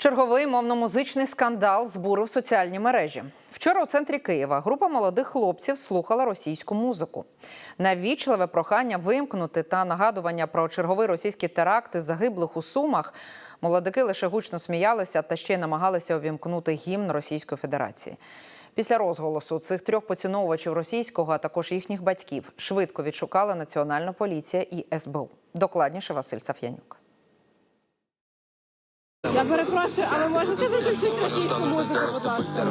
Черговий мовно-музичний скандал збурив соціальні мережі. Вчора у центрі Києва група молодих хлопців слухала російську музику. Навічливе прохання вимкнути та нагадування про черговий російський теракт із загиблих у Сумах. Молодики лише гучно сміялися та ще й намагалися увімкнути гімн Російської Федерації. Після розголосу цих трьох поціновувачів російського, а також їхніх батьків, швидко відшукала Національна поліція і СБУ. Докладніше Василь Саф'янюк. Я перепрошую, а ви можете виключити російську музику, будь ласка?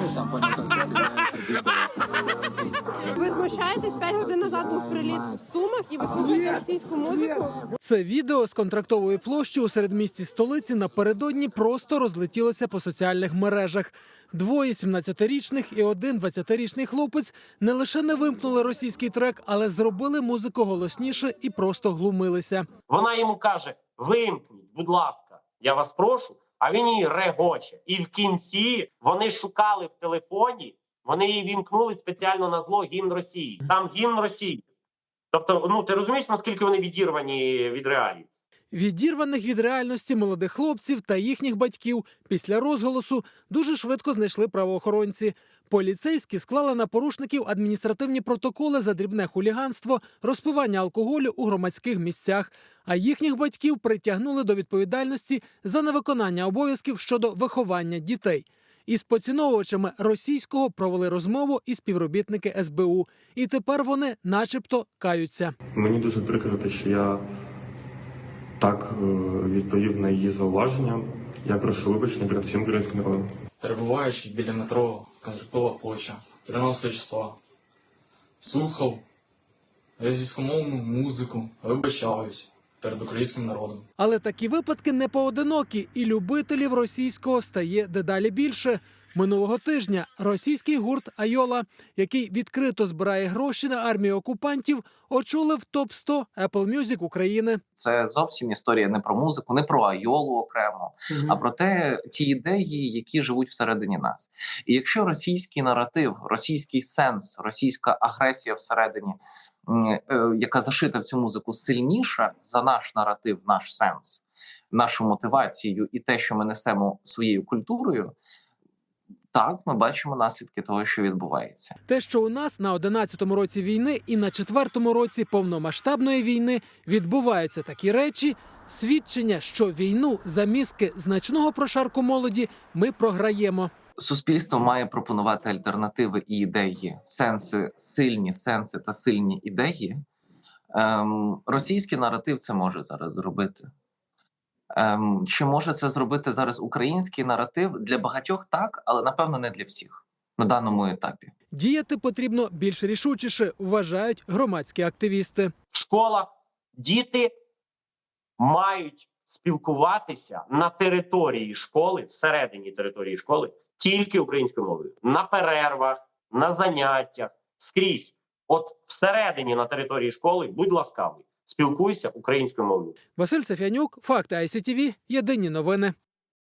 Ви знущаєтесь 5 годин назад був приліт в Сумах і ви слухаєте російську музику? Це відео з контрактової площі у середмісті столиці напередодні просто розлетілося по соціальних мережах. Двоє 17-річних і один 20-річний хлопець не лише не вимкнули російський трек, але зробили музику голосніше і просто глумилися. Вона йому каже: вимкніть, будь ласка, я вас прошу. А він її регоче. І в кінці вони шукали в телефоні, вони її вімкнули спеціально на зло гімн Росії. Там гімн Росії. Тобто, ну ти розумієш, наскільки вони відірвані від реалій? Відірваних від реальності молодих хлопців та їхніх батьків після розголосу дуже швидко знайшли правоохоронці. Поліцейські склали на порушників адміністративні протоколи за дрібне хуліганство, розпивання алкоголю у громадських місцях. А їхніх батьків притягнули до відповідальності за невиконання обов'язків щодо виховання дітей. Із поціновувачами російського провели розмову і співробітники СБУ. І тепер вони, начебто, каються. Мені дуже прикро, що я так е, відповів на її зауваження. Я прошу вибачення перед всім українським народом. перебуваючи біля метро Контрактова площа 13 числа, слухав російськомовну музику, вибачаюсь перед українським народом. Але такі випадки не поодинокі, і любителів російського стає дедалі більше. Минулого тижня російський гурт Айола, який відкрито збирає гроші на армію окупантів, очолив топ 100 Apple Music України. Це зовсім історія не про музику, не про айолу окремо, а про те, ті ідеї, які живуть всередині нас. І якщо російський наратив, російський сенс, російська агресія всередині, е, яка зашита в цю музику, сильніша за наш наратив, наш сенс, нашу мотивацію і те, що ми несемо своєю культурою. Так, ми бачимо наслідки того, що відбувається. Те, що у нас на 11-му році війни і на 4-му році повномасштабної війни відбуваються такі речі, свідчення, що війну за мізки значного прошарку молоді ми програємо. суспільство має пропонувати альтернативи і ідеї, сенси, сильні сенси та сильні ідеї. Ем, російський наратив це може зараз зробити. Ем, чи може це зробити зараз український наратив? Для багатьох так, але напевно не для всіх на даному етапі. Діяти потрібно більш рішучіше, вважають громадські активісти. В школах діти мають спілкуватися на території школи, всередині території школи, тільки українською мовою. На перервах, на заняттях, скрізь. От всередині на території школи, будь ласкавий, спілкуйся українською мовою. Василь Сафянюк, факти ICTV, єдині новини.